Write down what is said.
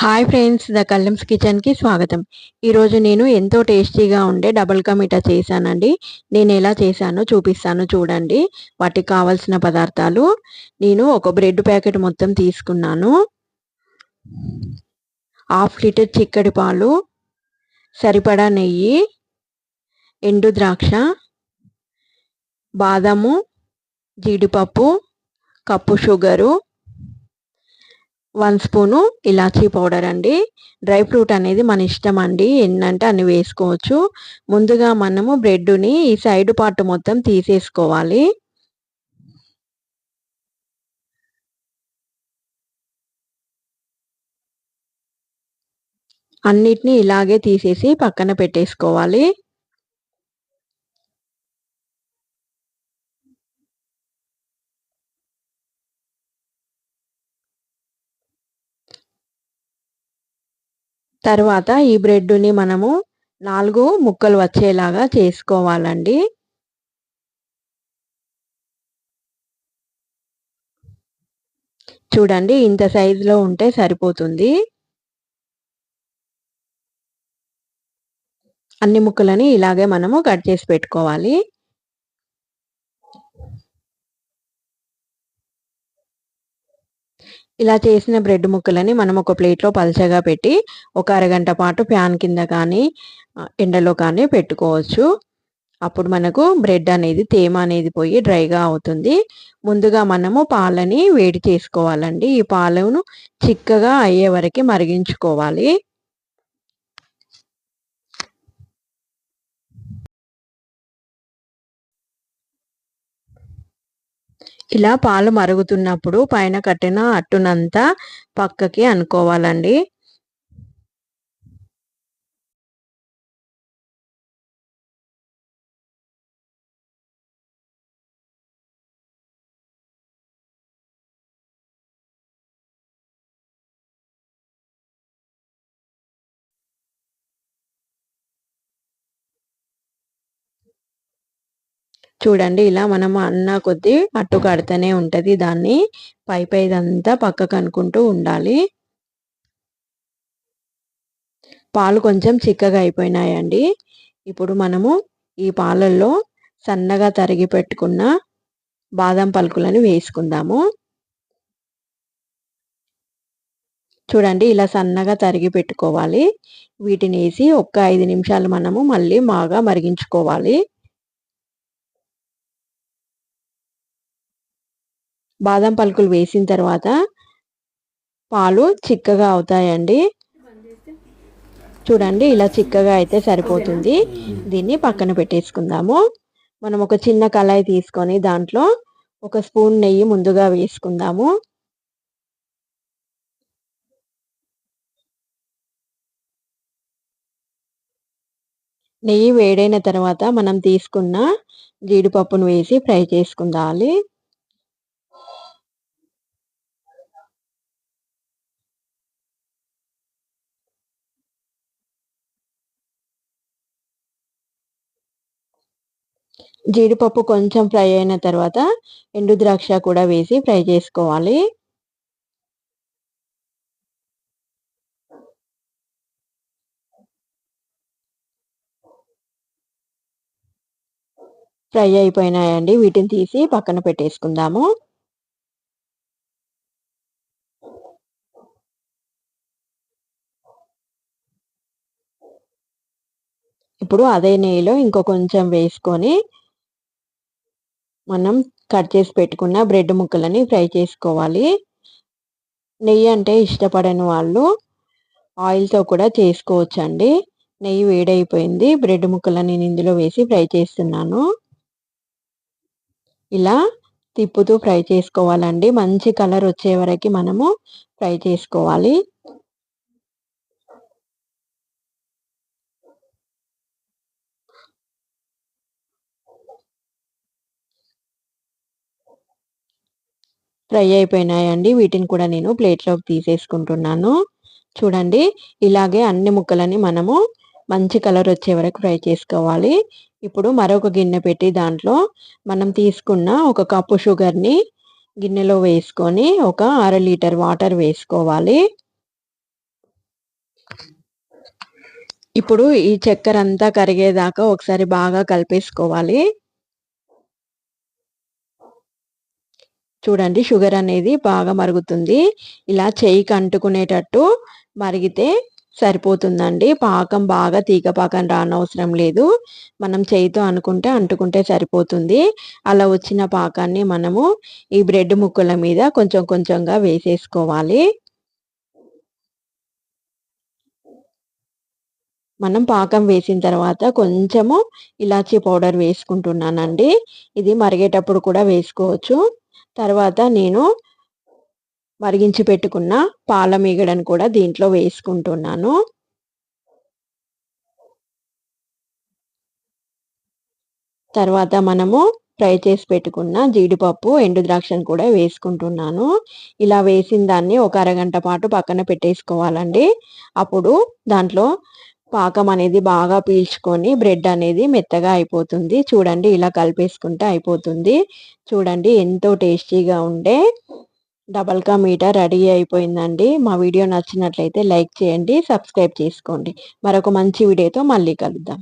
Hi friends the కల్లమ్స్ కిచెన్కి స్వాగతం. ఈరోజు నేను ఎంతో టేస్టీగా ఉండే డబుల్ కమిటా చేశానండి. నేను ఎలా చేశానో చూపిస్తాను చూడండి. వాటికి కావాల్సిన పదార్థాలు. నేను ఒక బ్రెడ్ ప్యాకెట్ మొత్తం తీసుకున్నాను. హాఫ్ లీటర్ చిక్కడి పాలు సరిపడా నెయ్యి ఎండు ద్రాక్ష బాదము జీడిపప్పు కప్పు షుగరు వన్ స్పూను ఇలాచీ పౌడర్ అండి. డ్రై ఫ్రూట్ అనేది మన ఇష్టం అండి. ఎన్నంటే అన్ని వేసుకోవచ్చు. ముందుగా మనము బ్రెడ్ని ఈ సైడ్ పార్ట్ మొత్తం తీసేసుకోవాలి. అన్నిటినీ ఇలాగే తీసేసి పక్కన పెట్టేసుకోవాలి. తర్వాత ఈ బ్రెడ్ని మనము నాలుగు ముక్కలు వచ్చేలాగా చేసుకోవాలండి. చూడండి ఇంత సైజులో ఉంటే సరిపోతుంది. అన్ని ముక్కలని ఇలాగే మనము కట్ చేసి పెట్టుకోవాలి. ఇలా చేసిన బ్రెడ్ ముక్కలని మనం ఒక ప్లేట్లో పల్చగా పెట్టి ఒక అరగంట పాటు ప్యాన్ కింద కానీ ఎండలో కానీ పెట్టుకోవచ్చు. అప్పుడు మనకు బ్రెడ్ అనేది తేమ అనేది పోయి డ్రైగా అవుతుంది. ముందుగా మనము పాలని వేడి చేసుకోవాలండి. ఈ పాలను చిక్కగా అయ్యే వరకు మరిగించుకోవాలి. ఇలా పాలు మరుగుతున్నప్పుడు పైన కట్టిన అట్టునంతా పక్కకి అనుకోవాలండి. చూడండి ఇలా మనం అన్న కొద్దీ అట్టు కడుతూనే ఉంటుంది. దాన్ని పై పైదంతా పక్కకు అనుకుంటూ ఉండాలి. పాలు కొంచెం చిక్కగా అయిపోయినాయండి. ఇప్పుడు మనము ఈ పాలల్లో సన్నగా తరిగి పెట్టుకున్న బాదం పలుకులను వేసుకుందాము. చూడండి ఇలా సన్నగా తరిగి పెట్టుకోవాలి. వీటిని వేసి ఒక్క ఐదు నిమిషాలు మనము మళ్ళీ బాగా మరిగించుకోవాలి. బాదం పలుకులు వేసిన తర్వాత పాలు చిక్కగా అవుతాయండి. చూడండి ఇలా చిక్కగా అయితే సరిపోతుంది. దీన్ని పక్కన పెట్టేసుకుందాము. మనం ఒక చిన్న కళాయి తీసుకొని దాంట్లో ఒక స్పూన్ నెయ్యి ముందుగా వేసుకుందాము. నెయ్యి వేడైన తర్వాత మనం తీసుకున్న జీడిపప్పును వేసి ఫ్రై చేసుకుందాలి. జీడిపప్పు కొంచెం ఫ్రై అయిన తర్వాత ఎండు ద్రాక్ష కూడా వేసి ఫ్రై చేసుకోవాలి. ఫ్రై అయిపోయినాయండి. వీటిని తీసి పక్కన పెట్టేసుకుందాము. ఇప్పుడు అదే నెయ్యిలో ఇంకో కొంచెం వేసుకొని మనం కట్ చేసి పెట్టుకున్న బ్రెడ్ ముక్కలని ఫ్రై చేసుకోవాలి. నెయ్యి అంటే ఇష్టపడని వాళ్ళు ఆయిల్తో కూడా చేసుకోవచ్చు అండి నెయ్యి వేడైపోయింది. బ్రెడ్ ముక్కలని నేను ఇందులో వేసి ఫ్రై చేస్తున్నాను. ఇలా తిప్పుతూ ఫ్రై చేసుకోవాలండి. మంచి కలర్ వచ్చే వరకు మనము ఫ్రై చేసుకోవాలి. ఫ్రై అయిపోయినాయండి. వీటిని కూడా నేను ప్లేట్లోకి తీసేసుకుంటున్నాను. చూడండి ఇలాగే అన్ని ముక్కలని మనము మంచి కలర్ వచ్చే వరకు ఫ్రై చేసుకోవాలి. ఇప్పుడు మరొక గిన్నె పెట్టి దాంట్లో మనం తీసుకున్న ఒక కప్పు షుగర్ని గిన్నెలో వేసుకొని ఒక అర లీటర్ వాటర్ వేసుకోవాలి. ఇప్పుడు ఈ చక్కెర అంతా కరిగేదాకా ఒకసారి బాగా కలిపేసుకోవాలి. చూడండి షుగర్ అనేది బాగా మరుగుతుంది. ఇలా చేయికి అంటుకునేటట్టు మరిగితే సరిపోతుందండి. పాకం బాగా తీగ పాకం రానవసరం లేదు. మనం చేయితో అనుకుంటే అంటుకుంటే సరిపోతుంది. అలా వచ్చిన పాకాన్ని మనము ఈ బ్రెడ్ ముక్కల మీద కొంచెం కొంచెంగా వేసేసుకోవాలి. మనం పాకం వేసిన తర్వాత కొంచెము ఇలాచీ పౌడర్ వేసుకుంటున్నానండి. ఇది మరిగేటప్పుడు కూడా వేసుకోవచ్చు. తర్వాత నేను మరిగించి పెట్టుకున్న పాల మీగడను కూడా దీంట్లో వేసుకుంటున్నాను. తర్వాత మనము ఫ్రై చేసి పెట్టుకున్న జీడిపప్పు ఎండు ద్రాక్షను కూడా వేసుకుంటున్నాను. ఇలా వేసిన దాన్ని ఒక అరగంట పాటు పక్కన పెట్టేసుకోవాలండి. అప్పుడు దాంట్లో పాకం అనేది బాగా పీల్చుకొని బ్రెడ్ అనేది మెత్తగా అయిపోతుంది. చూడండి ఇలా కలిపేసుకుంటే అయిపోతుంది. చూడండి ఎంతో టేస్టీగా ఉండే డబల్ కా మీటర్ రెడీ అయిపోయిందండి. మా వీడియో నచ్చినట్లయితే లైక్ చేయండి సబ్స్క్రైబ్ చేసుకోండి. మరొక మంచి వీడియోతో మళ్ళీ కలుద్దాం.